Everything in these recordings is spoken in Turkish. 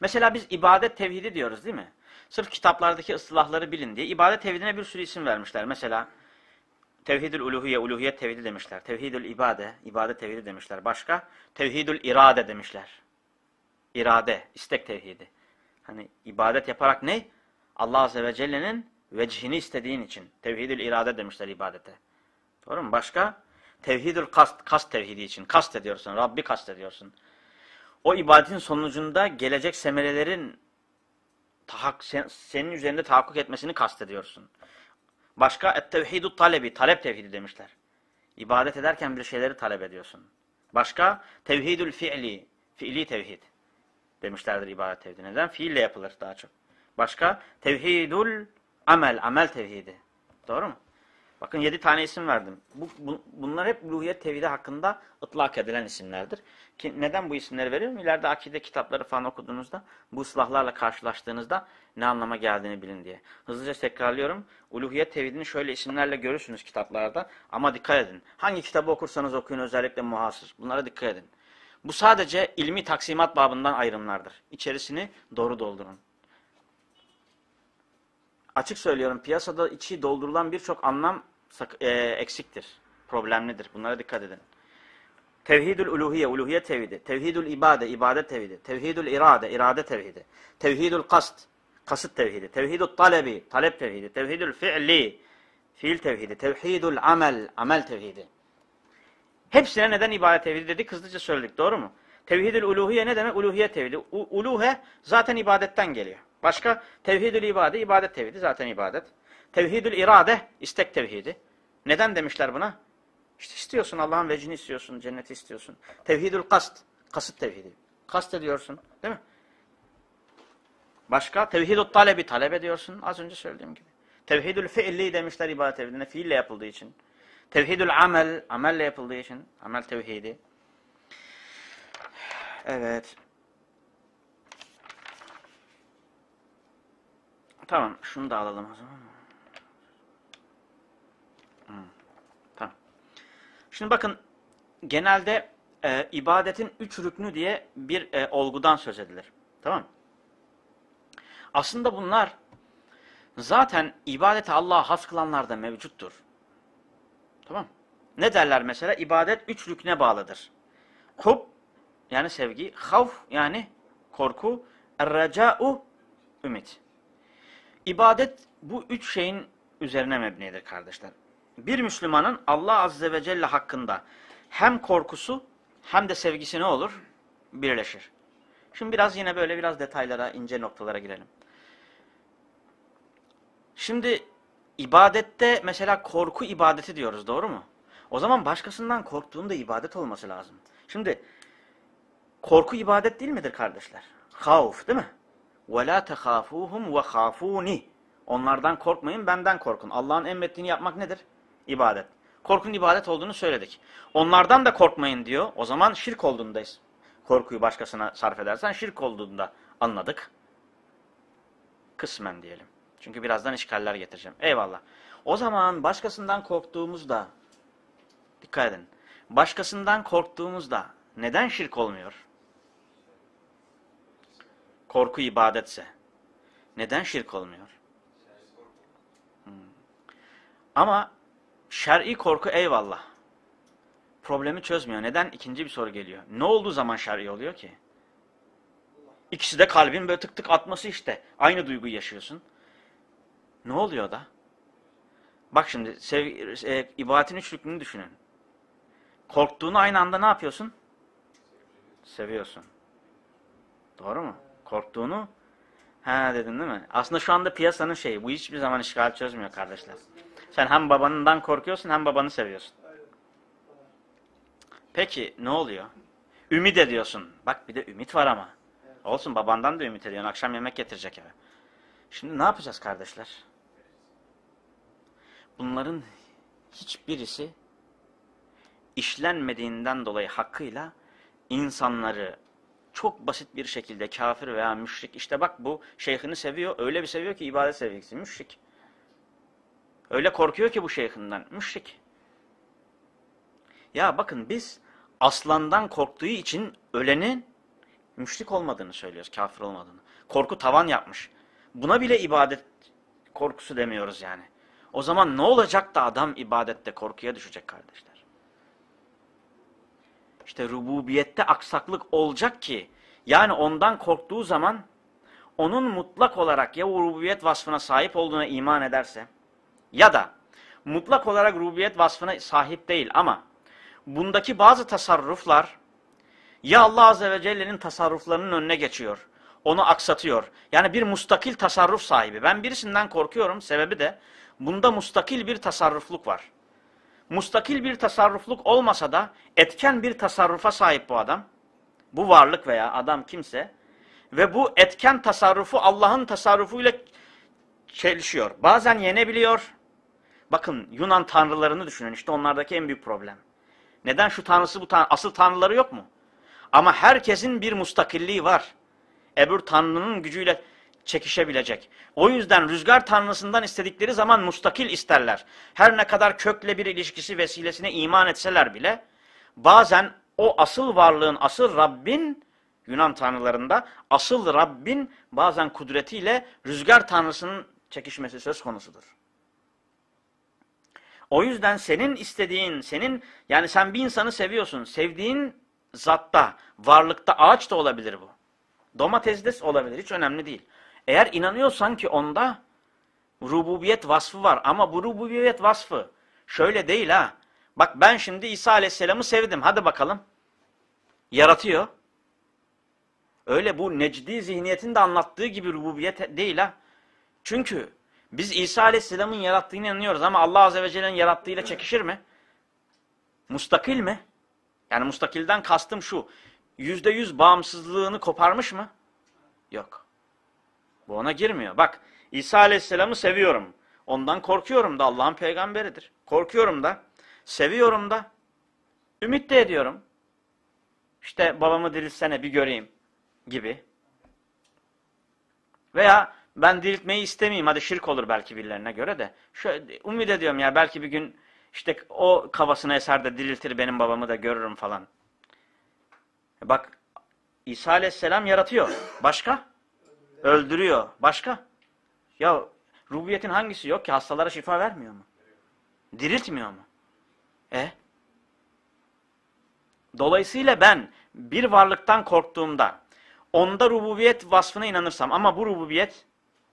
Mesela biz ibadet tevhidi diyoruz değil mi? Sırf kitaplardaki ıslahları bilin diye ibadet tevhidine bir sürü isim vermişler. Mesela tevhidül uluhiye, uluhiyet tevhidi demişler. Tevhidül ibade, ibadet tevhidi demişler. Başka? Tevhidül irade demişler. İrade, istek tevhidi. Hani ibadet yaparak ne? Allah Azze ve Celle'nin vecihini istediğin için. Tevhidül irade demişler ibadete. Doğru mu? Başka? Tevhidül kast, kast tevhidi için. Kast ediyorsun, Rabbi kast ediyorsun. O ibadetin sonucunda gelecek semerelerin tahak, sen, senin üzerinde tahakkuk etmesini kastediyorsun. Başka et-tevhidut talebi, talep tevhidi demişler. İbadet ederken bir şeyleri talep ediyorsun. Başka tevhidül fiili, fiili tevhid demişlerdir ibadet tevhidi. Neden? Fiille yapılır daha çok. Başka tevhidul amel, amel tevhidi. Doğru mu? Bakın yedi tane isim verdim. Bu, bu, bunlar hep ruhiyet tevhidi hakkında ıtlak edilen isimlerdir. Ki neden bu isimleri veriyorum? İleride akide kitapları falan okuduğunuzda, bu ıslahlarla karşılaştığınızda ne anlama geldiğini bilin diye. Hızlıca tekrarlıyorum. Uluhiyet tevhidini şöyle isimlerle görürsünüz kitaplarda. Ama dikkat edin. Hangi kitabı okursanız okuyun özellikle muhasır. Bunlara dikkat edin. Bu sadece ilmi taksimat babından ayrımlardır. İçerisini doğru doldurun. Açık söylüyorum piyasada içi doldurulan birçok anlam e, eksiktir. Problemlidir. Bunlara dikkat edin. Tevhidül uluhiye, uluhiyet tevhidi. Tevhidül ibade, ibadet tevhidi. Tevhidül irade, irade tevhidi. Tevhidül kast, kasıt tevhidi. Tevhidül talebi, talep tevhidi. Tevhidül fi'li, fiil tevhidi. Tevhidül amel, amel tevhidi. Hepsine neden ibadet tevhidi dedik? Hızlıca söyledik. Doğru mu? Tevhidül uluhiye ne demek? Uluhiyet tevhidi. U uluhe zaten ibadetten geliyor. Başka tevhidül ibade, ibadet tevhidi zaten ibadet. Tevhidül irade, istek tevhidi. Neden demişler buna? İşte istiyorsun Allah'ın vecini istiyorsun, cenneti istiyorsun. Tevhidül kast, kasıt tevhidi. Kast ediyorsun, değil mi? Başka tevhidül talebi, talep ediyorsun. Az önce söylediğim gibi. Tevhidül fiilli demişler ibadet tevhidine, fiille yapıldığı için. Tevhidül amel, amelle yapıldığı için, amel tevhidi. Evet. Tamam, şunu da alalım o zaman. Hmm, tamam. Şimdi bakın, genelde e, ibadetin üç rüknü diye bir e, olgudan söz edilir. Tamam Aslında bunlar zaten ibadeti Allah'a has kılanlarda mevcuttur. Tamam Ne derler mesela? İbadet üç rükne bağlıdır. Hub yani sevgi, havf yani korku, erreca'u ümit. İbadet bu üç şeyin üzerine mebnidir kardeşler Bir Müslümanın Allah Azze ve Celle hakkında hem korkusu hem de sevgisi ne olur? Birleşir. Şimdi biraz yine böyle biraz detaylara, ince noktalara girelim. Şimdi ibadette mesela korku ibadeti diyoruz doğru mu? O zaman başkasından korktuğunda ibadet olması lazım. Şimdi korku ibadet değil midir kardeşler? Havf değil mi? وَلَا تَخَافُوهُمْ وَخَافُونِ Onlardan korkmayın, benden korkun. Allah'ın emrettiğini yapmak nedir? İbadet. Korkun ibadet olduğunu söyledik. Onlardan da korkmayın diyor. O zaman şirk olduğundayız. Korkuyu başkasına sarf edersen şirk olduğunda anladık. Kısmen diyelim. Çünkü birazdan işgaller getireceğim. Eyvallah. O zaman başkasından korktuğumuzda, dikkat edin, başkasından korktuğumuzda neden şirk olmuyor? Korku ibadetse. Neden şirk olmuyor? Hmm. Ama şer'i korku eyvallah. Problemi çözmüyor. Neden? İkinci bir soru geliyor. Ne olduğu zaman şer'i oluyor ki? İkisi de kalbin böyle tık tık atması işte. Aynı duyguyu yaşıyorsun. Ne oluyor da? Bak şimdi sev, e, ibadetin üç rükünü düşünün. Korktuğunu aynı anda ne yapıyorsun? Seviyorsun. Doğru mu? Korktuğunu ha dedin değil mi? Aslında şu anda piyasanın şeyi. Bu hiçbir zaman işgal çözmüyor kardeşler. Sen hem babanından korkuyorsun hem babanı seviyorsun. Peki ne oluyor? Ümit ediyorsun. Bak bir de ümit var ama. Olsun babandan da ümit ediyorsun. Akşam yemek getirecek eve. Şimdi ne yapacağız kardeşler? Bunların hiçbirisi işlenmediğinden dolayı hakkıyla insanları çok basit bir şekilde kafir veya müşrik işte bak bu şeyhini seviyor öyle bir seviyor ki ibadet sevgisi müşrik. Öyle korkuyor ki bu şeyhinden müşrik. Ya bakın biz aslandan korktuğu için ölenin Müşrik olmadığını söylüyoruz, kafir olmadığını. Korku tavan yapmış. Buna bile ibadet korkusu demiyoruz yani. O zaman ne olacak da adam ibadette korkuya düşecek kardeşler? İşte rububiyette aksaklık olacak ki yani ondan korktuğu zaman onun mutlak olarak ya rububiyet vasfına sahip olduğuna iman ederse ya da mutlak olarak rububiyet vasfına sahip değil ama bundaki bazı tasarruflar ya Allah Azze ve Celle'nin tasarruflarının önüne geçiyor. Onu aksatıyor. Yani bir mustakil tasarruf sahibi. Ben birisinden korkuyorum. Sebebi de bunda mustakil bir tasarrufluk var. Mustakil bir tasarrufluk olmasa da etken bir tasarrufa sahip bu adam. Bu varlık veya adam kimse. Ve bu etken tasarrufu Allah'ın tasarrufuyla çelişiyor. Bazen yenebiliyor. Bakın Yunan tanrılarını düşünün. İşte onlardaki en büyük problem. Neden şu tanrısı bu tanrı? Asıl tanrıları yok mu? Ama herkesin bir mustakilliği var. Ebür tanrının gücüyle çekişebilecek. O yüzden rüzgar tanrısından istedikleri zaman mustakil isterler. Her ne kadar kökle bir ilişkisi vesilesine iman etseler bile bazen o asıl varlığın, asıl Rabbin Yunan tanrılarında asıl Rabbin bazen kudretiyle rüzgar tanrısının çekişmesi söz konusudur. O yüzden senin istediğin, senin yani sen bir insanı seviyorsun. Sevdiğin zatta, varlıkta ağaç da olabilir bu. Domates de olabilir. Hiç önemli değil. Eğer inanıyorsan ki onda rububiyet vasfı var ama bu rububiyet vasfı şöyle değil ha. Bak ben şimdi İsa Aleyhisselam'ı sevdim. Hadi bakalım. Yaratıyor. Öyle bu necdi zihniyetin de anlattığı gibi rububiyet değil ha. Çünkü biz İsa Aleyhisselam'ın yarattığını inanıyoruz ama Allah Azze ve Celle'nin yarattığıyla çekişir mi? Mustakil mi? Yani mustakilden kastım şu. Yüzde yüz bağımsızlığını koparmış mı? Yok. Bu ona girmiyor. Bak İsa Aleyhisselam'ı seviyorum. Ondan korkuyorum da Allah'ın peygamberidir. Korkuyorum da, seviyorum da, ümit de ediyorum. İşte babamı dirilsene bir göreyim gibi. Veya ben diriltmeyi istemeyeyim. Hadi şirk olur belki birilerine göre de. Şöyle, umut ediyorum ya belki bir gün işte o kafasına eser de diriltir benim babamı da görürüm falan. Bak İsa Aleyhisselam yaratıyor. Başka? Öldürüyor. Başka? Ya rubiyetin hangisi yok ki? Hastalara şifa vermiyor mu? Diriltmiyor mu? E? Dolayısıyla ben bir varlıktan korktuğumda onda rububiyet vasfına inanırsam ama bu rububiyet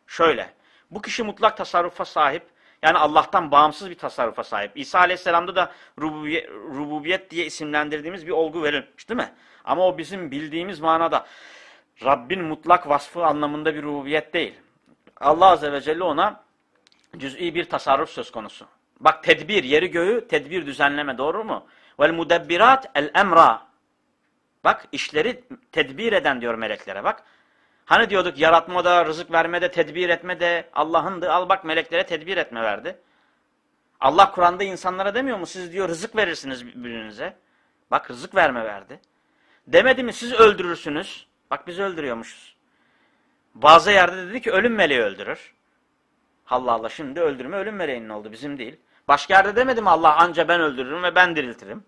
şöyle. Bu kişi mutlak tasarrufa sahip. Yani Allah'tan bağımsız bir tasarrufa sahip. İsa Aleyhisselam'da da rububiyet, rububiyet diye isimlendirdiğimiz bir olgu verilmiş değil mi? Ama o bizim bildiğimiz manada Rabbin mutlak vasfı anlamında bir rububiyet değil. Allah Azze ve Celle ona cüz'i bir tasarruf söz konusu. Bak tedbir, yeri göğü tedbir düzenleme doğru mu? Vel mudebbirat el emra. Bak işleri tedbir eden diyor meleklere bak. Hani diyorduk yaratmada, rızık vermede, tedbir etmede Allah'ındı. Al bak meleklere tedbir etme verdi. Allah Kur'an'da insanlara demiyor mu? Siz diyor rızık verirsiniz birbirinize. Bak rızık verme verdi. Demedi mi siz öldürürsünüz. Bak biz öldürüyormuşuz. Bazı yerde dedi ki ölüm meleği öldürür. Allah Allah şimdi öldürme ölüm meleğinin oldu bizim değil. Başka yerde demedi mi Allah anca ben öldürürüm ve ben diriltirim.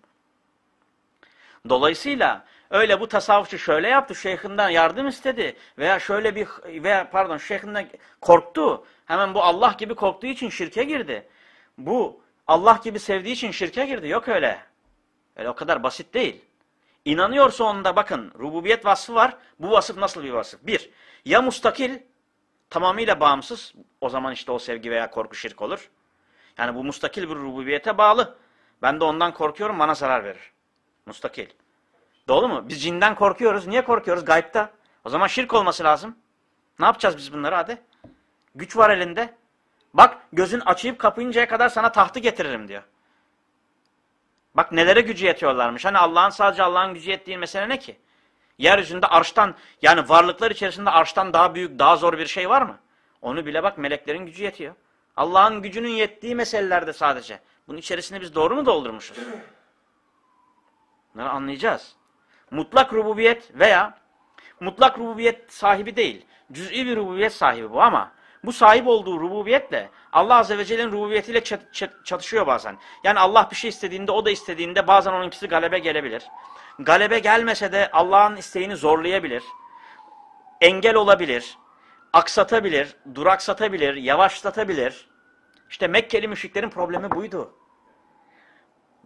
Dolayısıyla öyle bu tasavvufçu şöyle yaptı, şeyhinden yardım istedi veya şöyle bir veya pardon şeyhinden korktu. Hemen bu Allah gibi korktuğu için şirke girdi. Bu Allah gibi sevdiği için şirke girdi. Yok öyle. Öyle o kadar basit değil. İnanıyorsa onda bakın rububiyet vasfı var. Bu vasıf nasıl bir vasıf? Bir, ya mustakil, tamamıyla bağımsız. O zaman işte o sevgi veya korku şirk olur. Yani bu mustakil bir rububiyete bağlı. Ben de ondan korkuyorum bana zarar verir. Mustakil. Doğru mu? Biz cinden korkuyoruz. Niye korkuyoruz? Gayipta. O zaman şirk olması lazım. Ne yapacağız biz bunları hadi? Güç var elinde. Bak gözün açıyıp kapayıncaya kadar sana tahtı getiririm diyor. Bak nelere gücü yetiyorlarmış. Hani Allah'ın sadece Allah'ın gücü yettiği mesele ne ki? Yeryüzünde arştan yani varlıklar içerisinde arştan daha büyük daha zor bir şey var mı? Onu bile bak meleklerin gücü yetiyor. Allah'ın gücünün yettiği meselelerde sadece. Bunun içerisinde biz doğru mu doldurmuşuz? Bunları anlayacağız. Mutlak rububiyet veya mutlak rububiyet sahibi değil. Cüz'i bir rububiyet sahibi bu ama Bu sahip olduğu rububiyetle Allah Azze ve Celle'nin rububiyetiyle çat- çat- çatışıyor bazen. Yani Allah bir şey istediğinde o da istediğinde bazen onunkisi galebe gelebilir. Galebe gelmese de Allah'ın isteğini zorlayabilir. Engel olabilir. Aksatabilir, duraksatabilir, yavaşlatabilir. İşte Mekkeli müşriklerin problemi buydu.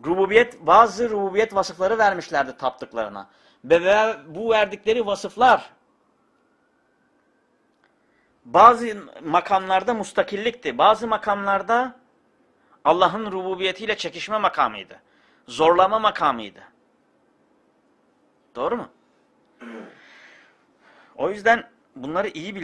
Rububiyet, bazı rububiyet vasıfları vermişlerdi taptıklarına. Ve bu verdikleri vasıflar bazı makamlarda mustakillikti. Bazı makamlarda Allah'ın rububiyetiyle çekişme makamıydı. Zorlama makamıydı. Doğru mu? O yüzden bunları iyi bil,